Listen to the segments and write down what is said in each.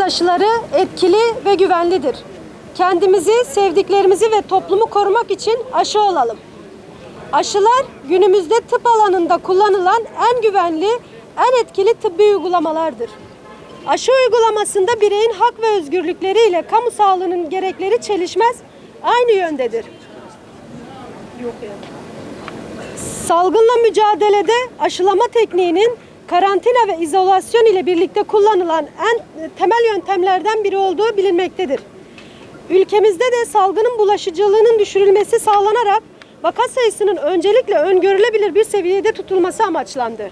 aşıları etkili ve güvenlidir. Kendimizi, sevdiklerimizi ve toplumu korumak için aşı olalım. Aşılar günümüzde tıp alanında kullanılan en güvenli, en etkili tıbbi uygulamalardır. Aşı uygulamasında bireyin hak ve özgürlükleri ile kamu sağlığının gerekleri çelişmez, aynı yöndedir. Salgınla mücadelede aşılama tekniğinin karantina ve izolasyon ile birlikte kullanılan en temel yöntemlerden biri olduğu bilinmektedir. Ülkemizde de salgının bulaşıcılığının düşürülmesi sağlanarak vaka sayısının öncelikle öngörülebilir bir seviyede tutulması amaçlandı.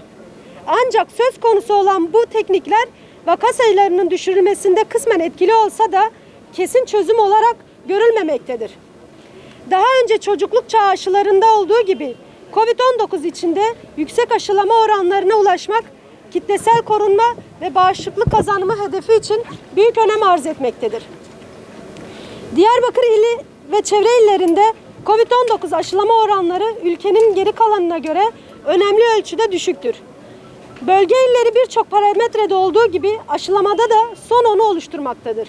Ancak söz konusu olan bu teknikler vaka sayılarının düşürülmesinde kısmen etkili olsa da kesin çözüm olarak görülmemektedir. Daha önce çocukluk çağı aşılarında olduğu gibi COVID-19 içinde yüksek aşılama oranlarına ulaşmak kitlesel korunma ve bağışıklık kazanımı hedefi için büyük önem arz etmektedir. Diyarbakır ili ve çevre illerinde COVID-19 aşılama oranları ülkenin geri kalanına göre önemli ölçüde düşüktür. Bölge illeri birçok parametrede olduğu gibi aşılamada da son onu oluşturmaktadır.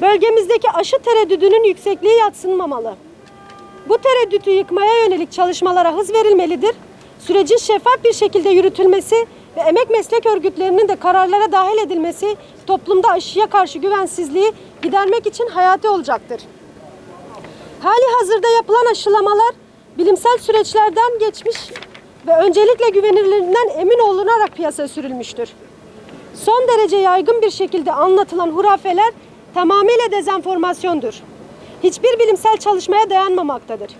Bölgemizdeki aşı tereddüdünün yüksekliği yatsınmamalı. Bu tereddütü yıkmaya yönelik çalışmalara hız verilmelidir. Sürecin şeffaf bir şekilde yürütülmesi ve emek meslek örgütlerinin de kararlara dahil edilmesi toplumda aşıya karşı güvensizliği gidermek için hayati olacaktır. Hali hazırda yapılan aşılamalar bilimsel süreçlerden geçmiş ve öncelikle güvenilirliğinden emin olunarak piyasaya sürülmüştür. Son derece yaygın bir şekilde anlatılan hurafeler tamamıyla dezenformasyondur. Hiçbir bilimsel çalışmaya dayanmamaktadır.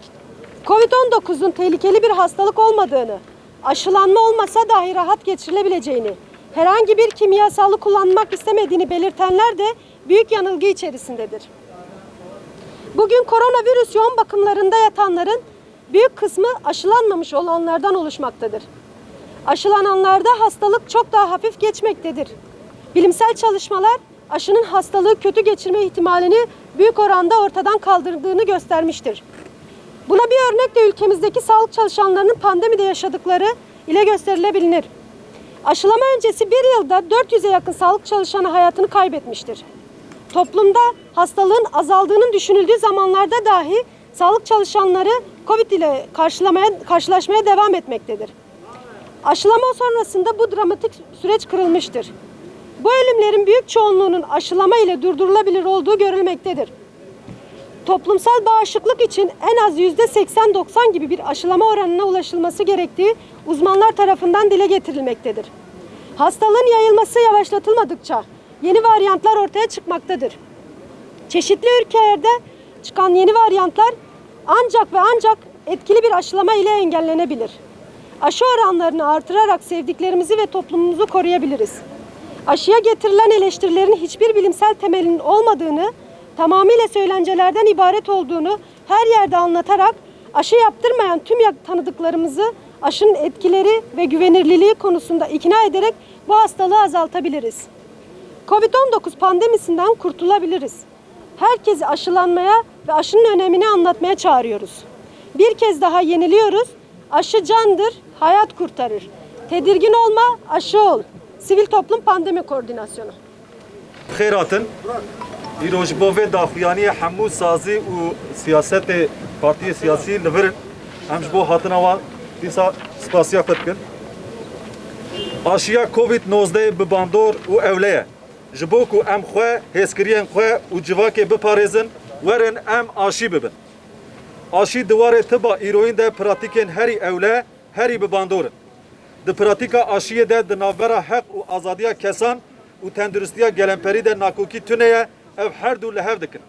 Covid-19'un tehlikeli bir hastalık olmadığını, aşılanma olmasa dahi rahat geçirilebileceğini, herhangi bir kimyasalı kullanmak istemediğini belirtenler de büyük yanılgı içerisindedir. Bugün koronavirüs yoğun bakımlarında yatanların büyük kısmı aşılanmamış olanlardan oluşmaktadır. Aşılananlarda hastalık çok daha hafif geçmektedir. Bilimsel çalışmalar aşının hastalığı kötü geçirme ihtimalini büyük oranda ortadan kaldırdığını göstermiştir. Buna bir örnek de ülkemizdeki sağlık çalışanlarının pandemide yaşadıkları ile gösterilebilir. Aşılama öncesi bir yılda 400'e yakın sağlık çalışanı hayatını kaybetmiştir. Toplumda hastalığın azaldığının düşünüldüğü zamanlarda dahi sağlık çalışanları Covid ile karşılamaya, karşılaşmaya devam etmektedir. Aşılama sonrasında bu dramatik süreç kırılmıştır. Bu ölümlerin büyük çoğunluğunun aşılama ile durdurulabilir olduğu görülmektedir. Toplumsal bağışıklık için en az yüzde 80-90 gibi bir aşılama oranına ulaşılması gerektiği uzmanlar tarafından dile getirilmektedir. Hastalığın yayılması yavaşlatılmadıkça yeni varyantlar ortaya çıkmaktadır. Çeşitli ülkelerde çıkan yeni varyantlar ancak ve ancak etkili bir aşılama ile engellenebilir. Aşı oranlarını artırarak sevdiklerimizi ve toplumumuzu koruyabiliriz. Aşıya getirilen eleştirilerin hiçbir bilimsel temelinin olmadığını, tamamıyla söylencelerden ibaret olduğunu her yerde anlatarak aşı yaptırmayan tüm tanıdıklarımızı aşının etkileri ve güvenirliliği konusunda ikna ederek bu hastalığı azaltabiliriz. Covid-19 pandemisinden kurtulabiliriz. Herkesi aşılanmaya ve aşının önemini anlatmaya çağırıyoruz. Bir kez daha yeniliyoruz. Aşı candır, hayat kurtarır. Tedirgin olma, aşı ol. Sivil Toplum Pandemi Koordinasyonu. Xeyratın, İrojbove daxuyaniye hemû sazî û siyaseti partiye siyasi livirin hem ji bo hatina wan dîsa spasiya xwe. Aşiya COVID-19 bi bandor û ewle ye. Ji bo ku em xwe hêzkiriyên xwe û civakê biparêzin, werin em aşî bibin. Aşî diwarê tiba îroyîn de pratîkên herî ewle, bi bandorin. Di pratika aşiye de di navbera hek û azadiya kesan û tenduristiya gelemperî de nakokî tuneye ev her du li hev dikin.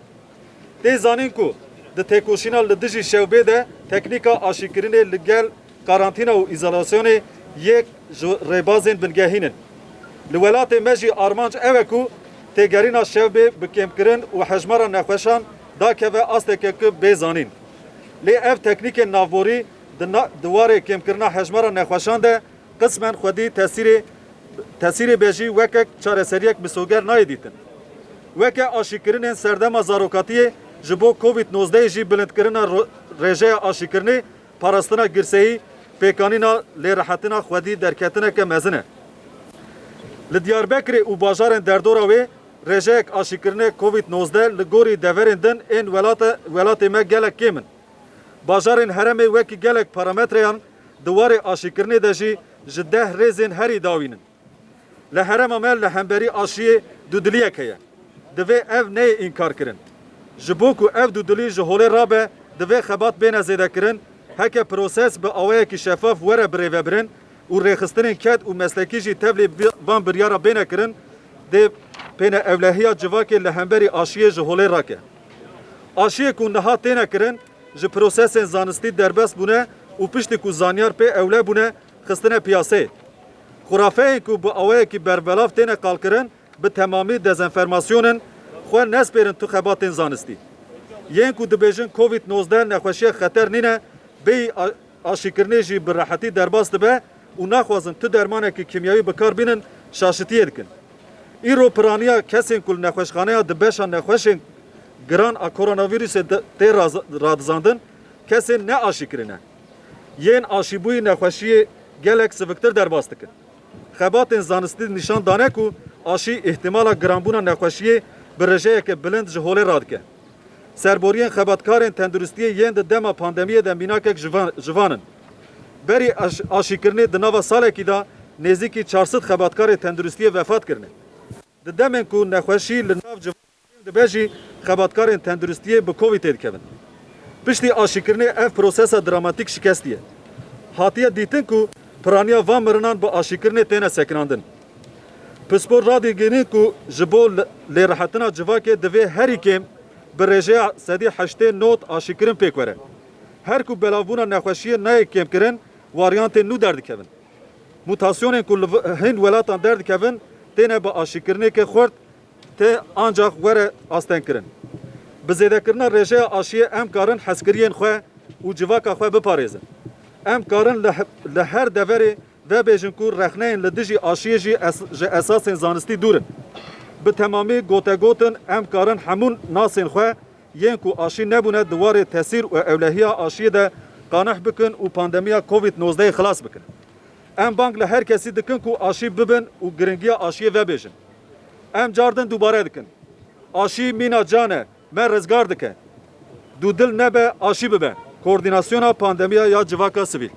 Tê zanîn ku di têkoşîna li dijî şewbê de teknîka aşîkirinê li gel karantîna û îzolasyonê yek ji rêbazên bingehînin. Li welatê me jî armanc ew e ku têgerîna şewbê bi kêmkirin û hejmara nexweşan dakeve asteke ku bêzanîn. Lê ev teknîkên navborî di warê kêmkirina hejmara nexweşan de tesîrê bêjî wekek çareseriyek bi soger nayê dîtin. Weke aşîkirinên serdema zarokatiyê ji bo COVID-19 jî bilindkirina ro- rêjeya aşîkirinê parastina girseyî pêkanîna lêrehetina xwedî derketineke mezin e. Li Diyarbekirê û bajarên derdora wê rejek aşikirine Covid-19 li gorî deverên din ên welata welatê me gelek kêmin. Bajarên heremê wekî gelek parametreyan di warê aşîkirinê de jî ji deh rêzên herî dawînin. Li herema me li hemberî aşiyê dudiliyek heye. Divê ev neyê înkar kirin. Ji bo ku ev dudilî ji holê rabe divê xebat bêne zêdekirin, heke proses bi awayekî şeffaf were birêvebirin û rêxistinên ket û meslekî jî tevlê van biryara bêne kirin, dê pêne evlehiya civakê li hemberî aşiyê ji holê rake. Aşiyê ku niha têne kirin, ji prosesên zanistî derbest bûne û piştî ku zanyar pê ewle bûne xistine piyaseyê. Xurafeyên ku bi awayekî berbelav têne qalkirin, bi temamî dezenfermasyonin xwe nespêrin tu xebatên zanistî. Yên ku dibêjin Covid-19 nexweşiya xeter nîne, bêyî aşîkirinê jî bi rehetî derbas dibe û naxwazin tu dermanekî kimyawî bikar bînin şaşitiyê dikin. Îro piraniya kesên ku nexweşxaneya di beşa nexweşên giran a koronavirüsê de- tê radizandin, kesên ne aşîkirine. Yên aşîbûyî nexweşiyê gelek siviktir derbas dikin. Xebatên zanistî nîşan dane ku aşî ihtimala giranbûna nexweşiyê bi rejeyeke bilind ji holê radike. Serboriyên xebatkarên tenduristiyê yên di dema pandemiyê de mînakek jivan- jivanin. Berî aş- aşîkirinê di nava salekî da nêzîkî 400 xebatkarê tenduristiyê vefat kirine. Di demên ku nexweşî li nav civanên dibe jî xebatkarên tenduristiyê bi Covidê dikevin. Piştî aşîkirinê ev prosesa dramatik şikestiye. Hatiye dîtin ku piraniya van mirinan bi aşîkirinê têne sekinandin. Pispor radîgînin ku ji bo lêrehetina civakê divê herî kêm bi rêjeya sedî heştê not aşîkirin pêk were. Her ku belavbûna nexweşiyê nayê kêmkirin, waryantên nû derdikevin. Mutasyonên ku hin welatan derdikevin, têne bi aşîkirinêkê xurt tê ancak were astenkirin. Bi zêdekirina rêjeya aşiyê em karin heskiriyên xwe û civaka xwe biparêzin. Em karin li he- li her deverê vebêjin ku rexneyên li dijî aşiyê jî ji esasên zanistî dûrin. Bi temamî gotegotin em karin hemûn nasên xwe yên ku aşî nebûne di warê tesîr û ewlehiya aşiyê de qanih bikin û pandemiya Covid-19 xilas bikin. Em bank li her kesî dikin ku aşî bibin û giringiya aşiyê vebêjin. Em cardin dubare dikin. Aşî mîna cane, me rizgar dike. Du dil nebe, aşî bibe. Koordinasyona pandemiya ya civaka sivîl.